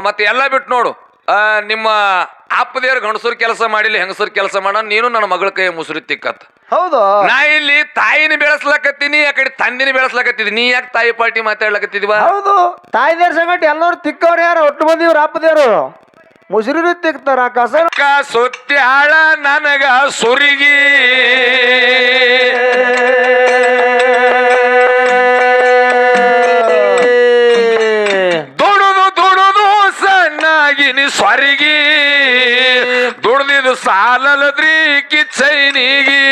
ಮತ್ತೆ ಎಲ್ಲ ಬಿಟ್ಟು ನೋಡು. ನಿಮ್ಮ ಅಪ್ಪದೇವ್ರ ಗಂಡಸರು ಕೆಲಸ ಮಾಡಿಲ್ಲ ಹೆಂಗಸರು ಕೆಲಸ ಮಾಡೋ ನೀನು ನನ್ನ ಮಗಳ ಕೈ ಮುಸುರಿ ತಿಕ್ಕತ್ತ. ಹೌದು? ನಾ ಇಲ್ಲಿ ತಾಯಿನ ಬೆಳೆಸ್ಲಕತ್ತೀನಿ ಆ ಕಡೆ ತಂದಿನ ಬೆಳೆಸ್ಲಕತ್ತಿದ್ದಿ ನೀ ಯಾಕೆ ತಾಯಿ ಪಾರ್ಟಿ ಮಾತಾಡ್ಲಕತ್ತಿದ್ವಾ? ಹೌದು. ತಾಯಿ ದೇವ್ರ ಸಂಗಟ ಎಲ್ಲರೂ ತಿಕ್ಕವ್ರು ಯಾರು? ಒಟ್ಟು ಮಂದಿ ಇವ್ರ ಅಪ್ಪದೇವ್ರು? ಮುಸುರಿ ತಿಕ್ತಾರ ಕಸ? ಸುತ್ತಿ ಸುತ್ತಾಳ ನನಗ ಸುರಿಗಿ. ಸಾಲಲದ್ರಿ ಕಿಚ್ಚೈನಿಗಿ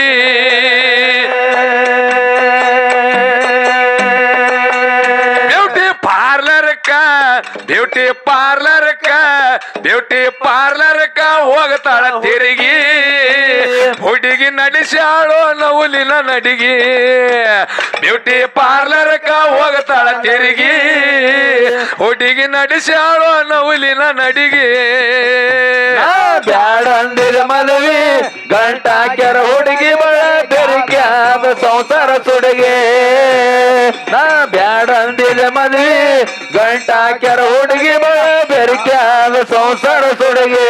ಬ್ಯೂಟಿ ಪಾರ್ಲರ್ಕ ಬ್ಯೂಟಿ ಪಾರ್ಲರ್ಕ ಬ್ಯೂಟಿ ಪಾರ್ಲರ್ಕ ಹೋಗ್ತಾಳ ತಿರುಗಿ. ಹುಡುಗಿ ನಡೆಸ್ಯಾಳೋ ನವುಲಿನ ನಡಿಗೆ. ಬ್ಯೂಟಿ ಪಾರ್ಲರ್ಕ ಹೋಗತಾಳ ತಿರುಗಿ. ಹುಡುಗಿ ನಡೆಸ್ಯಾಳೋ ನವುಲಿನ ನಡಿಗಿ. ಬ್ಯಾಡ ಅಂದಿರ ಮದುವೆ ಗಂಟಾಕ್ಯರ ಕೆರ ಹುಡುಗಿ ಬಳ ಬೆರಿಕ್ಯಾದ ಸಂಸಾರ ಸುಡುಗೆ. ನಾ ಬ್ಯಾಡ ಅಂದಿರ ಮದುವೆ ಗಂಟಾಕ್ಯರ ಕೆರ ಹುಡುಗಿ ಬಳ ಬೆರಿಕ್ಯಾದ ಸಂಸಾರ ಸುಡುಗೆ.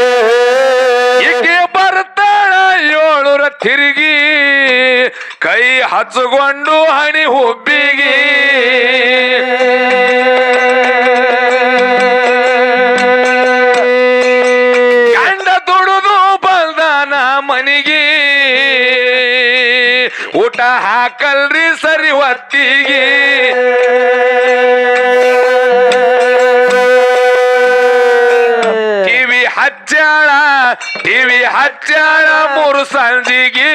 ತಿರುಗಿ ಕೈ ಹಚ್ಚಿಕೊಂಡು ಹಣಿ ಹುಬ್ಬಿಗಿ. ಗಂಡ ದುಡುದು ಬಲ್ದಾನ ಮನಿಗೆ. ಊಟ ಹಾಕಲ್ರಿ ಸರಿ ಹೊತ್ತಿಗೆ. ಟಿವಿ ಹಚ್ಚಾಳ ಮೂರು ಸಂಜಿಗೆ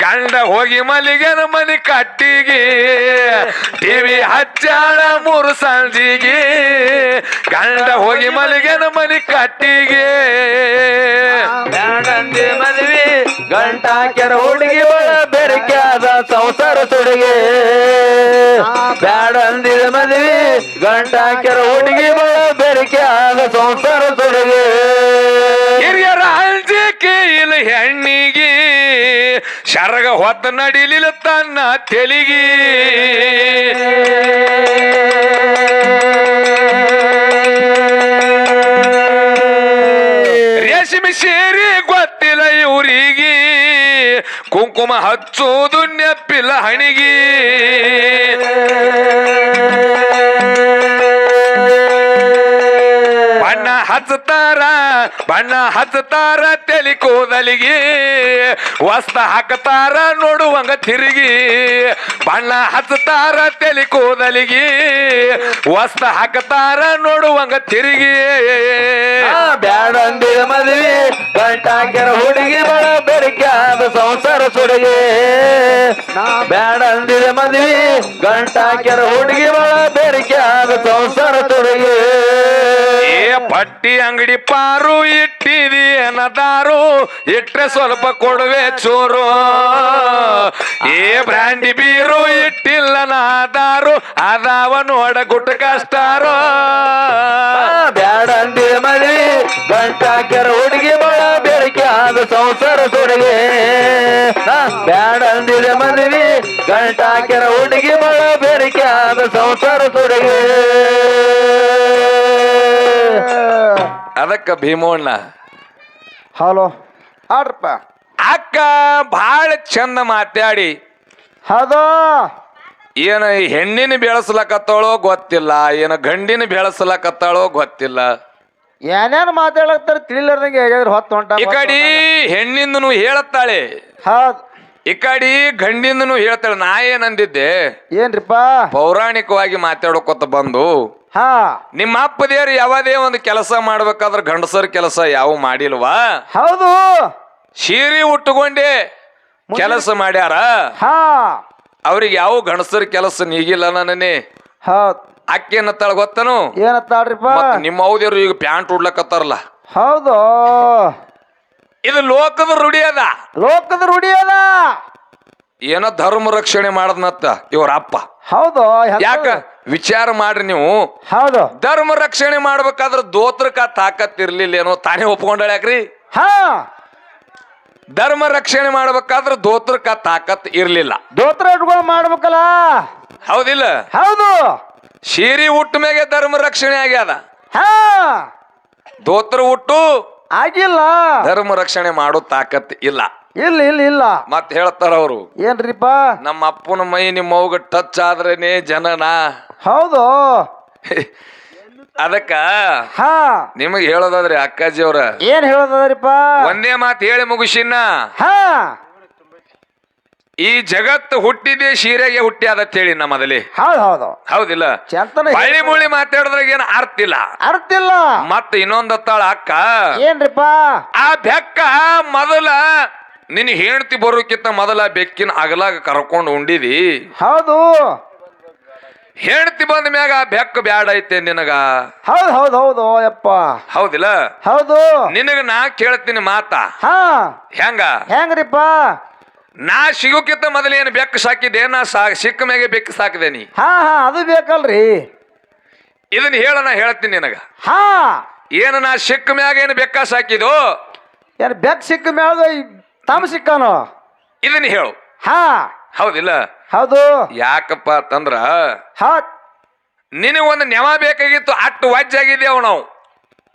ಗಂಡ ಹೋಗಿ ಮಲಿಗನ ಮನಿ ಕಟ್ಟಿಗೆ. ಟಿವಿ ಹಚ್ಚಾಳ ಮೂರು ಸಂಜಿಗೆ ಗಂಡ ಹೋಗಿ ಮಲಿಗನ ಮನಿ ಕಟ್ಟಿಗೆ. ಬ್ಯಾಡಂದಿ ಮದುವೆ ಗಂಟ ಕೆರ ಹುಡುಗಿ ಬಳ ಬೆರಕ್ಯಾದ ಸಂಸಾರ ಸುಡುಗೆ ಬ್ಯಾಡಂದಿದ ಮದುವೆ ಗಂಟ ಕೆರ ಹುಡುಗಿ ಬಳ ಶರಗ ಹೊತ್ತ ನಡಿಲಿಲ್ಲ ತನ್ನ ತೆಲಿಗೆ. ರೇಷ್ಮೆ ಸೇರಿ ಗೊತ್ತಿಲ್ಲ ಇವರಿಗೆ. ಕುಂಕುಮ ಹಚ್ಚೋದು ನೆಪ್ಪಿಲ್ಲ ಹಣಿಗೆ. ಹಚ್ಚತಾರ ಬಣ್ಣ ಹಚ್ಚತಾರ ತೆಲಿ ಕೂದಲಿಗೆ. ವಸ್ತ ಹಾಕತಾರ ನೋಡುವಂಗ ತಿರುಗಿ. ಬಣ್ಣ ಹಚ್ಚತಾರ ತೆಲಿ ಕೂದಲಿಗೆ. ವಸ್ತ ಹಾಕತಾರ ನೋಡುವಂಗ ತಿರುಗಿ. ಬ್ಯಾಡಂದಿ ಮದುವೆ ಗಂಟ ಕೆರ ಹುಡುಗಿ ಬಳ ಬೆರಿಕ್ಯಾದ ಸಂಸಾರ ಸುಡುಗೆ. ಬ್ಯಾಡಂದಿದ ಮದುವೆ ಗಂಟ ಕೆರ ಹುಡುಗಿ ಬಳ ಬೆರಿಕ್ಯಾದ ಸಂಸಾರ ಸುಡುಗೆ. ಏ ಪಟ್ಟಿ ಅಂಗಡಿ ಪಾರು ಇಟ್ಟಿದಿ ಏನದಾರು ಇಟ್ಟರೆ ಸ್ವಲ್ಪ ಕೊಡುವೆ ಚೂರು. ಏ ಬ್ರಾಂಡಿ ಬೀರು ಇಟ್ಟಿಲ್ಲ ನಾದಾರು. ಅದಾವ ನೋಡ ಗುಟ್ಟ ಕಷ್ಟಾರು ಬ್ಯಾಡಂದಿ ಮಳಿ ಗಂಟ ಕೆರ ಹುಡುಗಿ ಬಳ ಬೆರಿಕ್ಯಾದ ಸಂಸಾರ ಸುಡುಗೆ. ಬ್ಯಾಡಂದಿದೆ ಮದುವೆ ಗಂಟ ಕೆರ ಹುಡುಗಿ ಬಳ ಬೆರಿಕ್ಯಾದ ಸಂಸಾರ ಸುಡುಗೆ. ಅದಕ್ಕ ಭೀಮಣ್ಣ. ಹಲೋ. ಆಡ್ರಪ್ಪ ಅಕ್ಕ ಭಾಳ ಚಂದ ಮಾತಾಡಿ. ಹದೋ ಏನ ಈ ಹೆಣ್ಣಿನ ಬೆಳೆಸ್ಲಕತ್ತಾಳೋ ಗೊತ್ತಿಲ್ಲ ಏನ ಗಂಡಿನ ಬೆಳೆಸ್ಲಕತ್ತಾಳೋ ಗೊತ್ತಿಲ್ಲ. ಏನೇನು ಮಾತಾಡಕ್ತಾರ ತಿಳಿಲಾರ್ದಂಗೆ ಹೇಗಾದ್ರೆ ಹೊತ್ತು ಹೊಂಟ ಈ ಕಡಿ ಹೆಣ್ಣಿಂದನು ಹೇಳತ್ತಾಳೆ ಹೌದು. ಈ ಕಡಿ ಗಂಡಿಂದನು ಹೇಳ್ತಾಳೆ. ನಾ ಏನಂದಿದ್ದೆ? ಏನ್ರಿಪ್ಪ? ಪೌರಾಣಿಕವಾಗಿ ಮಾತಾಡೋಕೊತ ಬಂದು. ಹಾ. ನಿಮ್ಮ ಅಪ್ಪದೇವ್ರು ಯಾವದೇ ಒಂದು ಕೆಲಸ ಮಾಡ್ಬೇಕಾದ್ರ ಗಂಡಸರ ಕೆಲಸ ಯಾವ ಮಾಡಿಲ್ವಾ? ಹೌದು. ಶೀರಿ ಉಟ್ಟುಕೊಂಡಿ ಕೆಲಸ ಮಾಡ್ಯಾರ? ಹಾ. ಅವ್ರಿಗೆ ಯಾವ ಗಂಡಸರ ಕೆಲಸ ನೀಗಿಲ್ಲ ನನ್ನೇ ಹೌದು. ಅಕ್ಕೇನತ್ತಾಳ ಗೊತ್ತನು? ಏನತ್ತಾಳ್ರಿಪ್ಪ? ನಿಮ್ಮ ಹೌದೇವ್ರು ಈಗ ಪ್ಯಾಂಟ್ ಉಡ್ಲಕತ್ತಾರಲ್ಲ? ಹೌದು. ಇದು ಲೋಕದ ರೂಢಿ ಅದ. ಲೋಕದ ರೂಢಿ ಅದ. ಏನೋ ಧರ್ಮ ರಕ್ಷಣೆ ಮಾಡದ್ನತ್ತ ಇವ್ರ ಅಪ್ಪ. ಹೌದು ಯಾಕ? ವಿಚಾರ ಮಾಡ್ರಿ ನೀವು. ಹೌದು. ಧರ್ಮ ರಕ್ಷಣೆ ಮಾಡ್ಬೇಕಾದ್ರ ದೋತ್ರಕ ತಾಕತ್ ಇರ್ಲಿಲ್ಲ ಏನೋ ತಾನೇ ಒಪ್ಕೊಂಡಳ ಯಾಕ್ರಿ? ಹಾ. ಧರ್ಮ ರಕ್ಷಣೆ ಮಾಡ್ಬೇಕಾದ್ರ ದೋತ್ರಕ ತಾಕತ್ ಇರ್ಲಿಲ್ಲ. ದೋತ್ರ ಇಟ್ಕೊಂಡು ಮಾಡ್ಬೇಕಲ್ಲ. ಹೌದಿಲ್ಲ? ಹೌದು. ಶೀರಿ ಹುಟ್ಟ ಮ್ಯಾಗೆ ಧರ್ಮ ರಕ್ಷಣೆ ಆಗ್ಯಾದ. ಹಾ. ದೋತ್ರ ಹುಟ್ಟು ಆಗಿಲ್ಲ. ಧರ್ಮ ರಕ್ಷಣೆ ಮಾಡೋ ತಾಕತ್ ಇಲ್ಲ. ಇಲ್ಲ ಇಲ್ಲ ಇಲ್ಲ. ಮತ್ ಹೇಳ್ತಾರ ಅವರು. ಏನ್ರಿಪ್ಪ? ನಮ್ಮ ಅಪ್ಪನ ಮೈ ನಿಮ್ಮ ಅವ್ಗ ಟಚ್ ಆದ್ರೇನೆ ಜನನ. ಹೌದು. ಅದಕ್ಕ ಹಾ. ನಿಮಗೆ ಹೇಳೋದಾದ್ರಿ ಅಕ್ಕಾಜಿ ಅವ್ರ ಏನ್ ಹೇಳೋದಾದ್ರಿಪ್ಪ? ಒಂದೇ ಮಾತು ಹೇಳಿ ಮುಗಿಸಿನ ಹಾ. ಈ ಜಗತ್ತು ಹುಟ್ಟಿದೆ ಶೀರೆಗೆ ಹುಟ್ಟಿ ಅದತ್ ಹೇಳಿ ನಮ್ಮ ಮೊದಲೇ. ಹೌದು ಹೌದು. ಹೌದಿಲ್ಲ? ಚಂತನ ಬಳ್ಳಿ ಮುಳಿ ಮಾತಾಡಿದ್ರಾಗ ಏನ್ ಅರ್ಥ ಇಲ್ಲ? ಅರ್ಥ ಇಲ್ಲ. ಮತ್ತ ಇನ್ನೊಂದತ್ತಾಳ ಅಕ್ಕ. ಏನ್ರಿಪ್ಪ? ಆ ಬೆಕ್ಕ ಮೊದಲ ನಿನ್ ಹೆಂಡತಿ ಬರೋಕ್ಕಿಂತ ಮೊದಲ ಬೆಕ್ಕಿನ ಅಗಲಾಗ ಕರ್ಕೊಂಡು ಉಂಡಿದಿ. ಹೌದು. ಹೆಂಡತಿ ಬಂದ ಮ್ಯಾಗ ಆ ಬೆಕ್ಕ ಬ್ಯಾಡ ಐತೆ ನಿನಗ? ಹೌದು ಹೌದು ಹೌದು ಯಪ್ಪ ಹೌದಿಲ್ಲ? ಹೌದು. ನಿನಗ ನಾ ಕೇಳ್ತೀನಿ ಮಾತ. ಹಾ. ಹೆಂಗ? ಹೆಂಗ್ರಿಪ್ಪ? ನಾ ಸಿಗೋಕ್ಕಿಂತ ಮೊದಲೇನು ಬೆಕ್ಕ ಸಾಕಿದೆ ನಾ ಸಾ ಸಿಕ್ಕ ಮ್ಯಾಗೆ ಬೆಕ್ಕ ಸಾಕಿದೆ ನೀ. ಹಾ ಹಾ ಅದು ಬೇಕಲ್ರಿ. ಇದನ್ನ ಹೇಳ ನಾ ಹೇಳ್ತೀನಿ ನಿನಗ. ಹಾ. ಏನು ನಾ ಸಿಕ್ಕ ಮ್ಯಾಗ ಏನು ಬೆಕ್ಕ ಸಾಕಿದು? ಏನ್ ಬೆಕ್ ಸಿಕ್ಕ ಮ್ಯಾಗ ತಮ್ಮ ಸಿಕ್ಕನೋ? ಇದನ್ನ ಹೇಳು. ಹಾ. ಹೌದಿಲ್ಲ? ಹೌದು. ಯಾಕಪ್ಪ ಅಂತಂದ್ರ ಹೌದ್ ನಿನಗೆ ಒಂದು ನೆವ ಬೇಕಾಗಿತ್ತು ಅಟ್ಟು ವಜ್ಜಾಗಿದ್ದೇವು ನಾವು.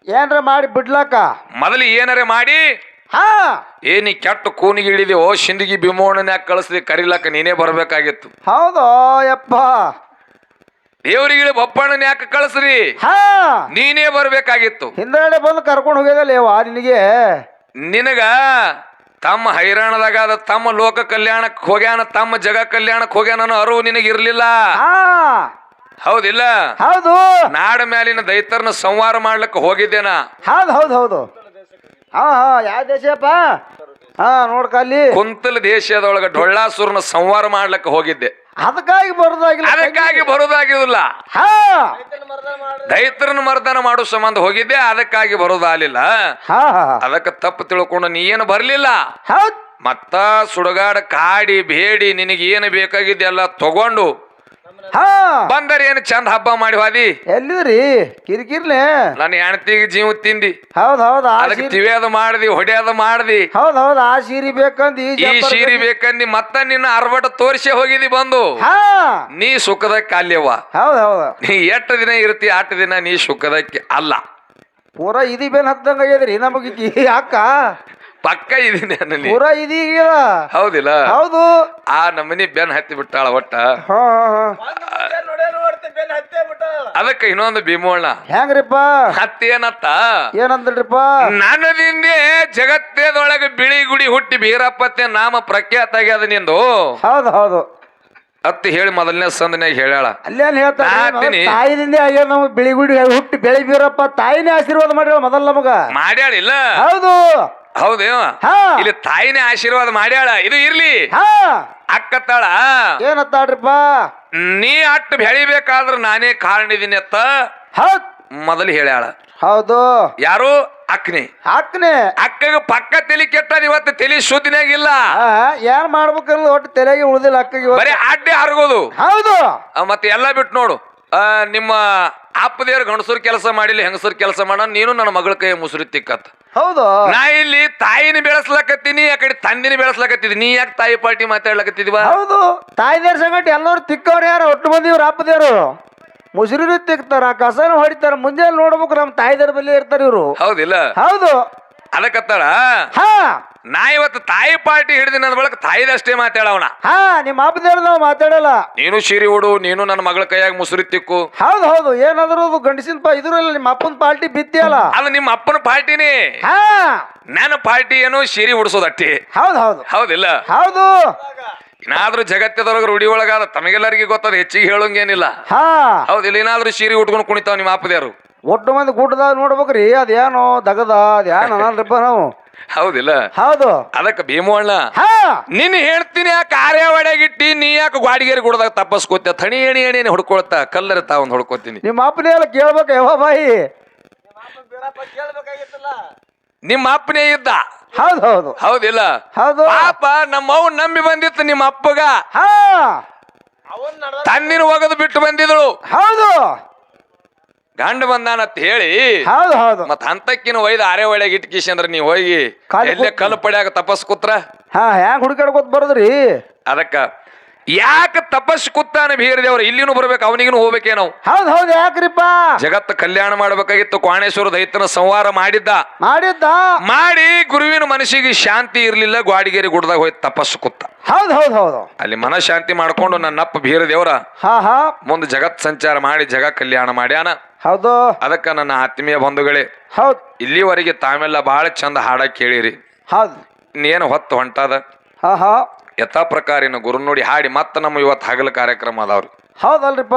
ಏನ್ರ ಮಾಡಿ ಬಿಡ್ಲಾಕ ಮೊದಲು ಏನಾರೆ ಮಾಡಿ? ಹಾ. ಏನಿ ಕೆಟ್ಟ ಕೂನಿಗೆ ಹಿಡಿದೆವೋ ಶಿಂದಿಗೆ ಭೀಮೋಣನ್ಯಾಗ ಕಳಿಸಿದೆ ಕರಿಲಾಕ ನೀನೇ ಬರಬೇಕಾಗಿತ್ತು. ಹೌದು ಯಪ್ಪ. ದೇವರಿಗೆ ಬಪ್ಪಣ್ಣನ ಯಾಕೆ ಕಳಿಸ್ರಿ. ಹಾ. ನೀನೇ ಬರಬೇಕಾಗಿತ್ತು. ಹಿಂದಗಡೆ ಬಂದು ಕರ್ಕೊಂಡು ಹೋಗ್ಯದಲ್ಲೇವಾ ನಿನಗೆ? ನಿನಗ ತಮ್ಮ ಹೈರಾಣದಾಗ ಅದ ತಮ್ಮ ಲೋಕ ಕಲ್ಯಾಣಕ್ಕೆ ಹೋಗ್ಯಾನ ತಮ್ಮ ಜಗ ಕಲ್ಯಾಣಕ್ಕೆ ಹೋಗ್ಯಾನ ಅನ್ನೋ ಅರಿವು ನಿನಗಿರ್ಲಿಲ್ಲ? ಹೌದಿಲ್ಲ? ಹೌದು. ನಾಡ ಮ್ಯಾಲಿನ ದೈತರನ್ನ ಸಂವಾರ ಮಾಡ್ಲಿಕ್ಕೆ ಹೋಗಿದ್ದೇನ? ಹೌದು ಹೌದು ಹೌದು. ಹಾ ಹಾ ಯಾವ ದೇಶಪ್ಪ ಹಾ ನೋಡ್ಕಲ್ಲಿ ಕುಂತಲ ದೇಶದೊಳಗ ಡೊಳ್ಳಾಸುರನ ಸಂವಾರ ಮಾಡ್ಲಿಕ್ಕೆ ಹೋಗಿದ್ದೆ. ಅದಕ್ಕಾಗಿ ಬರೋದಾಗಿಲ್ಲ ಅದಕ್ಕಾಗಿ ಬರೋದಾಗಿಲ್ಲ ಹಾ. ದೈತ್ರನ ಮರ್ದನ ಮಾಡೋ ಸಂಬಂಧ ಹೋಗಿದ್ದೆ ಅದಕ್ಕಾಗಿ ಬರೋದಾಗಲಿಲ್ಲ ಹಾ ಹಾ ಅದಕ್ಕೆ ತಪ್ಪು ತಿಳ್ಕೊಂಡು ನೀ ಏನು ಬರಲಿಲ್ಲ? ಹೌದ್. ಮತ್ತ ಸುಡಗಾಡ ಕಾಡಿ ಬೇಡಿ ನಿನಗೇನು ಏನು ಬೇಕಾಗಿದ್ದೆ ಎಲ್ಲ ತಗೊಂಡು ಹಾ. ಬಂದರೆ ಏನು ಚಂದ ಹಬ್ಬ ಮಾಡಿ ಹೋದಿ? ಎಲ್ಲಿದ್ರಿ ಕಿರಿಕಿರ್ಲೆ? ನನ್ನ ಹೆಣ್ತಿಗೆ ಜೀವ ತಿಂದಿ. ಹೌದ್ ಹೌದ್ ಆ ಅದಕ್ಕೆ ಸೀರೆ ತಿವಿಯದ ಮಾಡ್ದಿ ಹೊಡೆಯೋದು ಮಾಡ್ದಿ. ಹೌದ್ ಹೌದ್ ಆ ಸೀರೆ ಬೇಕಂದ್ ಈ ಈ ಜಂಪರ್ ಸೀರೆ ಬೇಕು. ಬೇಕಂದಿ ಮತ್ತ ನಿನ್ನ ಅರ್ಬಟ ತೋರಿಸಿ ಹೋಗಿದಿ ಬಂದು. ಹಾ. ನೀ ಸುಖದ ಕಾಲ್ಯವ್ವ. ಹೌದ್ ಹೌದ್. ನೀ ಎಷ್ಟು ದಿನ ಇರ್ತಿ ಆಟ ದಿನ ನೀ ಸುಖದಕ್ಕೆ ಅಲ್ಲ. ಪೂರಾ ಇದಿ ಬೇನ್ ಹತ್ತಂಗ ಆಗ್ಯದ್ರಿ ಅಕ್ಕ. ಪಕ್ಕ ಇದೀನಿ ಅನ್ನಲಿ ಪೂರ ಇದೀಗ ಹೌದಿಲ್ಲ. ಹೌದು. ಆ ನಮ್ಮನಿ ಬೆನ್ ಹತ್ತಿ ಬಿಟ್ಟಾಳ ಒಟ್ಟ. ಹಾ ಹಾ ಅದಕ್ಕೆ ಇನ್ನೊಂದು ಭೀಮೋಣ ಹೆಂಗ್ರಿಪ್ಪ? ಹತ್ತೇನತ್ತ ಏನಂದ್ರಿಪ್ಪ? ನನ್ನದಿಂದೆ ಜಗತ್ತೇದೊಳಗೆ ಬಿಳಿ ಗುಡಿ ಹುಟ್ಟಿ ಬೀರಪ್ಪತ್ತೆ ನಾಮ ಪ್ರಖ್ಯಾತ ಆಗ್ಯದ ನಿಂದು. ಹೌದು ಹೌದು. ಅತ್ತಿ ಹೇಳಿ ಮೊದಲನೇ ಸಂದನ್ಯಾಗ ಹೇಳ್ಯಾಳ. ಅಲ್ಲೇನು ಹೇಳ್ತಾರೆ ನಾ ಹಾಕ್ತೀನಿ. ತಾಯಿದಿಂದ ಆಗ್ಯಾದ ನಾವು ಬಿಳಿಗುಡಿ ಹುಟ್ಟಿ ಬೆಳಿ ಬೀರಪ್ಪ ತಾಯಿನೇ ಆಶೀರ್ವಾದ ಮಾಡ್ಯಾಳ ಮೊದಲ ನಮಗ. ಮಾಡ್ಯಾಳಿಲ್ಲ. ಹೌದು. ಹೌದೇವ ಹಾ. ಇಲ್ಲಿ ತಾಯಿನೇ ಆಶೀರ್ವಾದ ಮಾಡ್ಯಾಳ. ಇದು ಇರ್ಲಿ. ಹಾ. ಅಕ್ಕತ್ತಾಳ. ಏನತ್ತಾಡ್ರಿಪ್ಪ ನೀ ಅಟ್ಟು ಬೆಳಿಬೇಕಾದ್ರ ನಾನೇ ಕಾರಣ ಇದೀನಿ ಅತ್ತ. ಹೌದ್. ಮೊದಲು ಹೇಳ್ಯಾಳ. ಹೌದು. ಯಾರು? ಅಕ್ನಿ. ಹಾಕ್ನೆ ಅಕ್ಕಗ ಪಕ್ಕ ತಲೆ ಕೆಟ್ಟ ಇವತ್ತು ತಲೆ ಶುದ್ಧಿನಾಗಿಲ್ಲ ಹಾ ಏನ್ ಮಾಡ್ಬೇಕಲ್ಲ ಒಟ್ಟು ತಲೆಗೆ ಉಳ್ದಿಲ್ಲ ಅಕ್ಕಗೆ ಇವತ್ತು. ಬರೀ ಅಡ್ಡೆ ಹರಗೋದು. ಹೌದು. ಆ, ಮತ್ತೆ ಎಲ್ಲ ಬಿಟ್ಟು ನೋಡು. ನಿಮ್ಮ ಅಪ್ಪದೇವ್ರ ಗಂಡಸರು ಕೆಲಸ ಮಾಡಿಲ್ಲ ಹೆಂಗಸರು ಕೆಲಸ ಮಾಡ ನೀನು ನನ್ನ ಮಗಳ ಕೈ ಮುಸುರಿ ತಿಕ್ಕತ್ ಹೌದು? ನಾ ಇಲ್ಲಿ ತಾಯಿನ ಬೆಳೆಸ್ಲಕತ್ತೀನಿ ಆ ಕಡೆ ತಂದಿನ ಬೆಳೆಸ್ಲಕತ್ತಿದ್ ನೀ ಯಾಕೆ ತಾಯಿ ಪಾರ್ಟಿ ಮಾತಾಡ್ಲಕತ್ತಿದ್ವ ಹೌದು ತಾಯಿದೇರ್ ಸಂಗಟ ಎಲ್ಲರೂ ತಿಕ್ಕವ್ರು ಯಾರು? ಒಟ್ಟು ಮಂದಿ ಇವ್ರು ಅಪ್ಪದೇವ್ರು. ಮುಸುರಿ ತಿಕ್ತಾರ ಕಸನ ಹೊಡಿತಾರ. ಮುಂಜಾನೆ ನೋಡ್ಬೇಕು ನಮ್ಮ ತಾಯಿದೇರ್ ಬಲ್ಲಿ ಇರ್ತಾರ ಇವ್ರು. ಹೌದಿಲ್ಲ? ಹೌದು. ಅದಕ್ಕತ್ತಾಳ ಹಾ. ನಾ ಇವತ್ತು ತಾಯಿ ಪಾರ್ಟಿ ಹಿಡಿದಿನ ಅದ್ ಬಳಕ ತಾಯಿದಷ್ಟೇ ಮಾತಾಡವನ ಹಾ ನಿಮ್ಮ ಅಪ್ಪದೇವ್ರ ನಾವು ಮಾತಾಡಲ್ಲ. ನೀನು ಸೀರೆ ಉಡು ನೀನು ನನ್ನ ಮಗಳ ಕೈಯಾಗ ಮುಸುರಿ ತಿಕ್ಕು. ಹೌದು ಹೌದು. ಏನಾದ್ರು ಅದು ಗಂಡಸಿನ ಪಾ ಇದ್ರಲ್ಲ ನಿಮ್ಮ ಅಪ್ಪನ ಪಾರ್ಟಿ ಬಿತ್ತಿಯಲ್ಲ. ಅದು ನಿಮ್ಮ ಅಪ್ಪನ ಪಾರ್ಟಿನಿ. ಹಾ. ನನ್ನ ಪಾರ್ಟಿ ಏನು ಸೀರೆ ಉಡ್ಸೋದಟ್ಟಿ ಹೌದು ಹೌದು. ಹೌದಿಲ್ಲ? ಹೌದು. ಏನಾದ್ರೂ ಜಗತ್ತದೊಳಗ ರೂಢಿ ಒಳಗಾದ ತಮಗೆಲ್ಲರಿಗೆ ಗೊತ್ತದ ಹೆಚ್ಚಿಗೆ ಹೇಳಂಗೇನಿಲ್ಲ. ಹಾ. ಹೌದಿಲ್ಲ ಏನಾದ್ರೂ ಸೀರೆ ಉಟ್ಕೊಂಡು ಕುಣಿತಾವ ನಿಮ್ಮ ಅಪ್ಪದ್ಯಾರು ಒಟ್ಟು ಮಂದಿ ಗೂಟದಾಗ ನೋಡ್ಬೇಕ್ರಿ ಅದೇನೋ ದಗದ ಅದೇನು ಅನ್ನಲ್ರಿಪ್ಪ ನಾವು. ಹೌದಿಲ್ಲ? ಹೌದು. ಅದಕ್ಕೆ ಭೀಮಣ್ಣ ಹಾ. ನಿನ್ನ ಹೇಳ್ತೀನಿ ಆ ಕಾರ್ಯಾವಡೆಗಿಟ್ಟಿ ನೀ ಯಾಕೆ ಗಾಡಿಗೇರಿ ಗುಡದಾಗ ತಪ್ಪಸ್ಕೋತ ಥಣಿ ಎಣಿ ಎಣಿ ಹೊಡ್ಕೊಳ್ತಾ ಕಲ್ಲರ ತಾವೊಂದು ಹುಡ್ಕೋತೀನಿ. ನಿಮ್ಮ ಅಪ್ಪನೇ ಎಲ್ಲ ಕೇಳ್ಬೇಕು ಯಾವ ಬಾಯಿ. ನಿಮ್ಮ ಅಪ್ಪನೇ ಇದ್ದ. ಹೌದು ಹೌದು. ಹೌದಿಲ್ಲ? ಹೌದು. ಪಾಪ ನಮ್ಮವ್ ನಂಬಿ ಬಂದಿತ್ತು ನಿಮ್ಮ ಅಪ್ಪಗ. ಹಾ. ತನ್ನಿನ ಒಗದು ಬಿಟ್ಟು ಬಂದಿದಳು. ಹೌದು. ಗಂಡ ಬಂದಾನಂತ ಹೇಳಿ ಹೌದು ಹೌದು. ಮತ್ ಅಂತಕ್ಕಿನ ಒಯ್ದು ಆರೆ ಒಳಗೆ ಇಟ್ಕೀಶ್ ಅಂದ್ರೆ ನೀವು ಹೋಗಿ ಕಾಲಿ ಎಲ್ಲೇ ಕೂತ್- ಕಲ್ಲು ಪಡ್ಯಾಗ ತಪಸ್ ಕೂತ್ರ? ಹಾ ಹ್ಯಾಂಗ ಹುಡುಕಾಡ್ಕೋತ ಬರೋದ್ರಿ? ಅದಕ್ಕ ಯಾಕ ತಪಸ್ ಕೂತಾನ ಬೀರದೇವ್ರ ಇಲ್ಲಿನೂ ಬರ್ಬೇಕು ಅವನಿಗೂ ಹೋಗ್ಬೇಕೇ ನಾವು. ಹೌದ್ ಹೌದ್ ಯಾಕ್ರಿಪ್ಪ? ಜಗತ್ತ ಕಲ್ಯಾಣ ಮಾಡ್ಬೇಕಾಗಿತ್ತು ಕ್ವಾಣೇಶ್ವರ ದೈತನ ಸಂವಾರ ಮಾಡಿದ್ದ. ಮಾಡಿದ್ದ? ಮಾಡಿ ಗುರುವಿನ ಮನಸ್ಸಿಗೆ ಶಾಂತಿ ಇರ್ಲಿಲ್ಲ ಗ್ವಾಡಿಗೇರಿ ಗುಡ್ದಾಗ ಹೋಯ್ತು ತಪಸ್ಸು ಕೂತ. ಹೌದ್ ಹೌದ್ ಹೌದು. ಅಲ್ಲಿ ಮನಃಶಾಂತಿ ಮಾಡ್ಕೊಂಡು ನನ್ನಪ್ಪ ಬೀರದೇವ್ರ ಹಾ ಹಾ. ಮುಂದೆ ಜಗತ್ ಸಂಚಾರ ಮಾಡಿ ಜಗ ಕಲ್ಯಾಣ ಮಾಡ್ಯಾನ. ಹೌದು. ಅದಕ್ಕ ನನ್ನ ಆತ್ಮೀಯ ಬಂಧುಗಳೇ ಹೌದು. ಇಲ್ಲಿವರೆಗೆ ತಾವೆಲ್ಲ ಬಹಳ ಚಂದ ಹಾಡ ಕೇಳಿರಿ. ಹೌದು. ಇನ್ನೇನು ಹೊತ್ತು ಹೊಂಟದ? ಹಾ ಹಾ. ಯಥಾ ಪ್ರಕಾರಿನ ಗುರು ನೋಡಿ ಹಾಡಿ ಮತ್ತೆ ನಮ್ಮ ಇವತ್ತು ಹಗಲ ಕಾರ್ಯಕ್ರಮ ಅದಾವ್ರಿ. ಹೌದಲ್ರಿಪ್ಪ.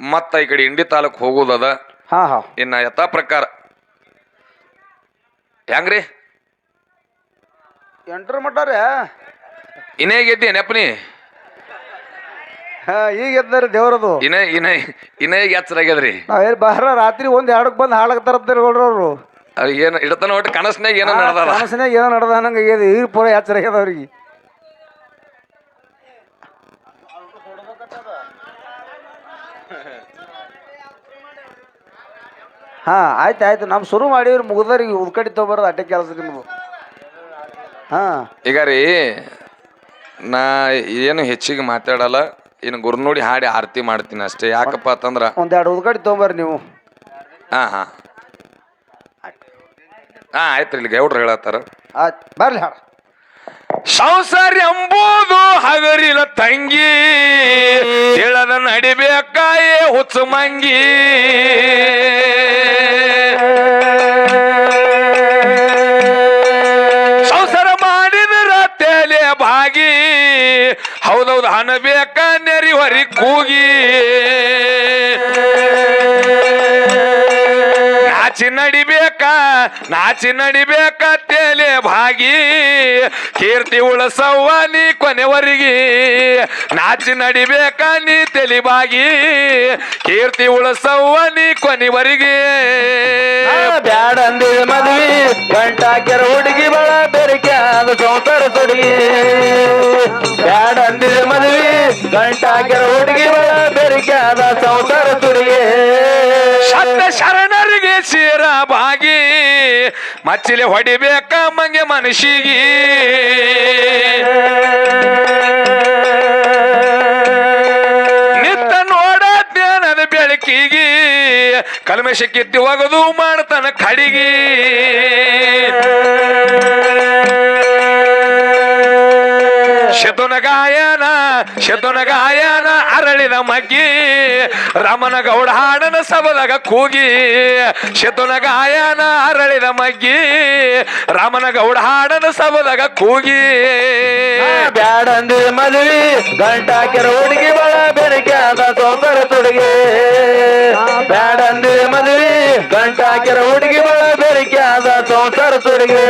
ಮತ್ತ ಈ ಕಡೆ ಇಂಡಿ ತಾಲೂಕ್ ಹೋಗುದದ? ಹಾ ಹಾ. ಇನ್ನ ಯಥಾ ಪ್ರಕಾರ. ಹೆಂಗ್ರಿ? ಎಂಟ್ರ ಮಟ್ಟಾರೆ ಇನ್ನೇ ಗೆದ್ದಿ ನೆಪನಿ ಹಾ ಈಗ ಎದ್ದಾರ ದೇವ್ರದು. ಇನೇ ಇನೇ ಇನೇ ಎಚ್ಚರಾಗ್ಯದ್ರಿ. ನಾವೇನು ಬಾರ ರಾತ್ರಿ ಒಂದ್ ಬಂದು ಬಂದ್ ಹಾಳಾಗ್ತಾರ ಅವ್ರು. ಏನು ಇಡತನ ಒಟ್ಟು ಕನಸ್ನಾಗ ಏನೋ ನಡೆದದ? ಕನಸಿನಾಗ ಏನೋ ನಡ್ದ ನಂಗೆ ಆಗ್ಯದ ಈಗ ಪೂರ ಎಚ್ಚರಾಗ್ಯದ ಅವ್ರಿಗೆ. ಹಾ ಆಯ್ತು ಆಯ್ತು. ನಮ್ ಶುರು ಮಾಡಿವ್ರಿ ಮುಗ್ದವ್ರಿಗೆ ಉದ್ಕಡಿ ತಗೋಬಾರ್ದು ಅಡ್ಡೆ ಕೆಲಸ ನಿಮ್ದು. ಹಾ. ಈಗ ರೀ ನಾ ಏನು ಹೆಚ್ಚಿಗೆ ಮಾತಾಡಲ್ಲ. ಇನ್ನು ಗುರು ನೋಡಿ ಹಾಡಿ ಆರತಿ ಮಾಡ್ತೀನಿ ಅಷ್ಟೇ. ಯಾಕಪ್ಪ ಅಂತಂದ್ರ ಒಂದೆರಡು ಉದ್ಗಡಿ ತಗೊಂಬರ್ರಿ ನೀವು. ಹಾ ಹಾ. ಹಾಂ ಆಯ್ತು ಇಲ್ಲಿ ಗೌಡ್ರು ಹೇಳತ್ತಾರ. ಆಯ್ತು ಬರ್ಲಿ ಹಾಡ. ಸಂಸಾರ ಎಂಬುದು ಹಗರಿಲ ತಂಗಿ ತಿಳದ ನಡಿಬೇಕಾಯೇ ಹುಚ್ಚು ಮಂಗಿ. ಸಂಸಾರ ಮಾಡಿದ್ರ ತಲೆ ಬಾಗಿ ಹೌದೌದು ಹಣ ಬೇಕ ನೆರಿ ಕೂಗಿ. ನಾಚಿ ನಡಿಬೇಕ ನಾಚಿ ನಡಿಬೇಕ ತೇಲೆ ಭಾಗಿ. ಕೀರ್ತಿ ಉಳಸವ್ವ ನೀ ಕೊನೆವರೆಗೆ. ನಾಚಿ ನಡಿಬೇಕ ನೀ ತೆಲಿ ಭಾಗಿ ಕೀರ್ತಿ ಉಳಸವ್ವ ನೀ ಕೊನೆವರೆಗೆ. ಬ್ಯಾಡ ಅಂದಿದ ಮದ್ವಿ, ಗಂಟಾಕ್ಯರ ಹುಡುಗಿ ಬಳ ಬೆರಿಕೆ ಆದ ಸಂಸಾರ ಬ್ಯಾಡ ಅಂದಿದೆ ಮದುವೆ. ಗಂಟ ಹುಡುಗಿ ಬೆರಿಕೆ ಆದ ಸಂಸಾರ ತುರಿಗೆ ಶಬ್ದ ಶರಣರಿಗೆ ಸೇರ ಬಾಗಿ, ಮಚ್ಚಿಲೆ ಹೊಡಿಬೇಕ ಮಂಗೆ ಮನುಷ್ಯಗಿ ನಿತ್ತ ನೋಡ ಜ್ಞಾನದ ಬೆಳಕಿಗೆ ಕಲ್ಮಶಕ್ಕಿತ್ತಿ ಒಗದು ಮಾಡ್ತಾನ ಕಡಿಗೆ. ಶತುನ ಗಾಯನ ಶತುನ ಗಾಯನ ಅರಳಿದ ಮಗ್ಗಿ, ರಮನ ಗೌಡ ಹಾಡನ ಸಬದಾಗ ಕೂಗಿ, ಶತುನ ಗಾಯನ ಅರಳಿದ ಮಗ್ಗಿ, ರಾಮನ ಗೌಡ ಹಾಡನ ಸಬದಾಗ ಕೂಗಿ. ಬ್ಯಾಡ ಮದುವೆ ಮದ್ವಿ, ಗಂಟ ಹಾಕ್ಯಾರ ಹುಡುಗಿ ಬಳ ಬೆರಿಕೆ ಆದ ತೊಂದರೆ ಸುಡುಗಿ ಬ್ಯಾಡಂದ್ರೆ ಮದುವೆ ಮದ್ವಿ ಗಂಟ ಹಾಕ್ಯಾರ ಹುಡುಗಿ ಬಳ ಬೆರಿಕೆ ಆದ ತೊಂದರೆ ಸುಡುಗಿ